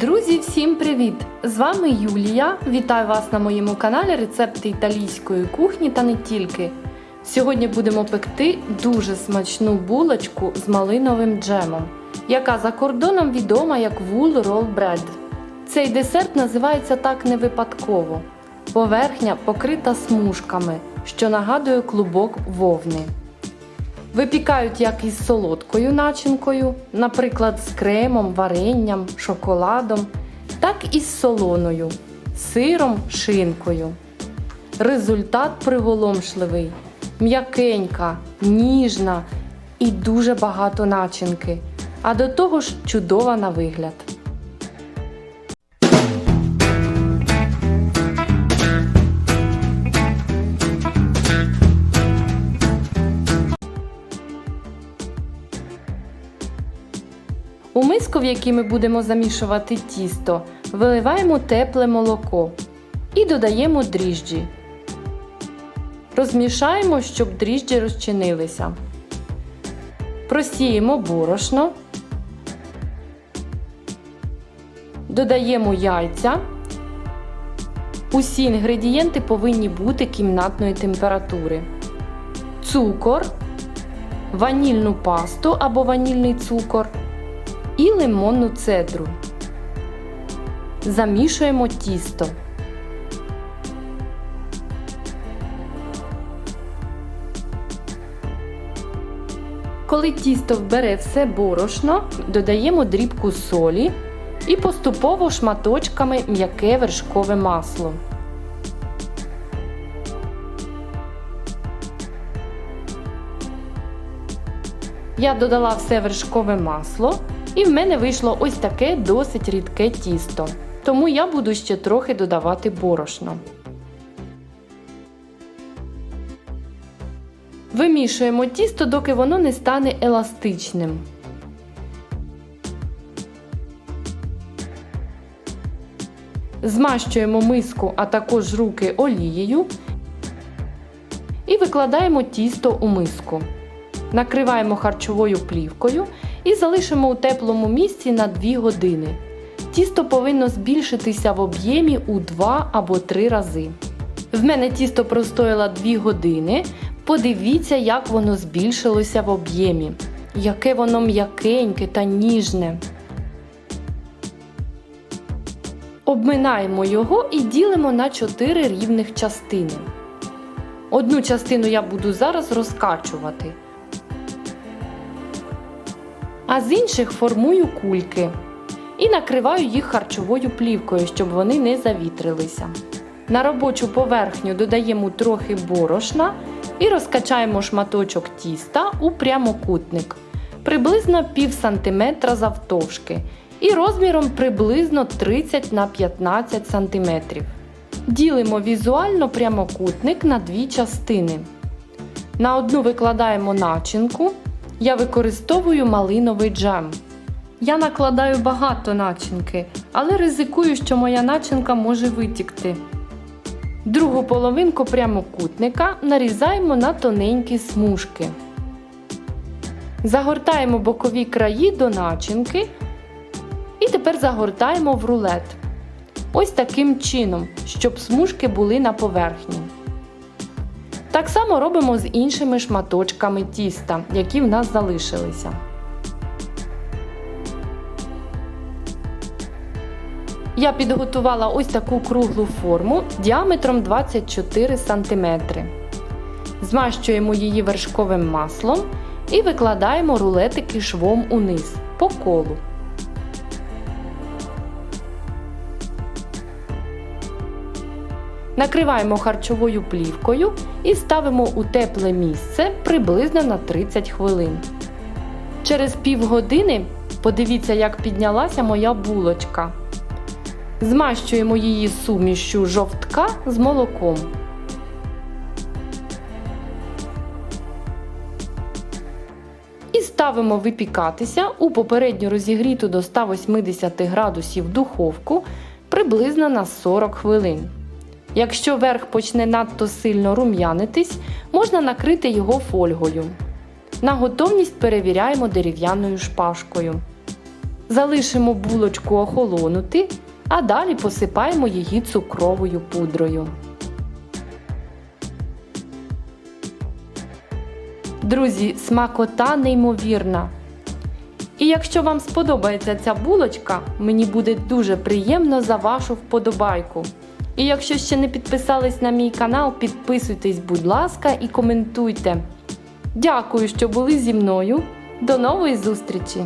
Друзі, всім привіт! З вами Юлія. Вітаю вас на моєму каналі Рецепти італійської кухні та не тільки. Сьогодні будемо пекти дуже смачну булочку з малиновим джемом, яка за кордоном відома як Wool Roll Bread. Цей десерт називається так не випадково. Поверхня покрита смужками, що нагадує клубок вовни. Випікають як із солодкою начинкою, наприклад, з кремом, варенням, шоколадом, так і з солоною, сиром, шинкою. Результат приголомшливий, м'якенька, ніжна і дуже багато начинки, а до того ж чудова на вигляд. У миску, в якій ми будемо замішувати тісто, виливаємо тепле молоко і додаємо дріжджі. Розмішаємо, щоб дріжджі розчинилися. Просіємо борошно. Додаємо яйця. Усі інгредієнти повинні бути кімнатної температури. Цукор, ванільну пасту або ванільний цукор і лимонну цедру. Замішуємо тісто. Коли тісто вбере все борошно, додаємо дрібку солі і поступово шматочками м'яке вершкове масло. Я додала все вершкове масло, і в мене вийшло ось таке досить рідке тісто. Тому я буду ще трохи додавати борошно. Вимішуємо тісто, доки воно не стане еластичним. Змащуємо миску, а також руки олією і викладаємо тісто у миску. Накриваємо харчовою плівкою і залишимо у теплому місці на 2 години. Тісто повинно збільшитися в об'ємі у 2 або 3 рази. В мене тісто простояло 2 години. Подивіться, як воно збільшилося в об'ємі. Яке воно м'якеньке та ніжне. Обминаємо його і ділимо на 4 рівних частини. Одну частину я буду зараз розкачувати а з інших формую кульки і накриваю їх харчовою плівкою, щоб вони не завітрилися. На робочу поверхню додаємо трохи борошна і розкачаємо шматочок тіста у прямокутник приблизно пів сантиметра завтовшки і розміром приблизно 30 на 15 см. Ділимо візуально прямокутник на дві частини. На одну викладаємо начинку, я використовую малиновий джем. Я накладаю багато начинки, але ризикую, що моя начинка може витікти. Другу половинку прямокутника нарізаємо на тоненькі смужки. Загортаємо бокові краї до начинки і тепер загортаємо в рулет. Ось таким чином, щоб смужки були на поверхні. Так само робимо з іншими шматочками тіста, які в нас залишилися. Я підготувала ось таку круглу форму діаметром 24 см. Змащуємо її вершковим маслом і викладаємо рулетики швом униз по колу. Накриваємо харчовою плівкою і ставимо у тепле місце приблизно на 30 хвилин. Через півгодини подивіться, як піднялася моя булочка. Змащуємо її сумішю жовтка з молоком. І ставимо випікатися у попередньо розігріту до 180 градусів духовку приблизно на 40 хвилин. Якщо верх почне надто сильно рум'янитись, можна накрити його фольгою. На готовність перевіряємо дерев'яною шпажкою. Залишимо булочку охолонути, а далі посипаємо її цукровою пудрою. Друзі, смакота неймовірна. І якщо вам сподобається ця булочка, мені буде дуже приємно за вашу вподобайку. І якщо ще не підписались на мій канал, підписуйтесь, будь ласка, і коментуйте. Дякую, що були зі мною. До нової зустрічі!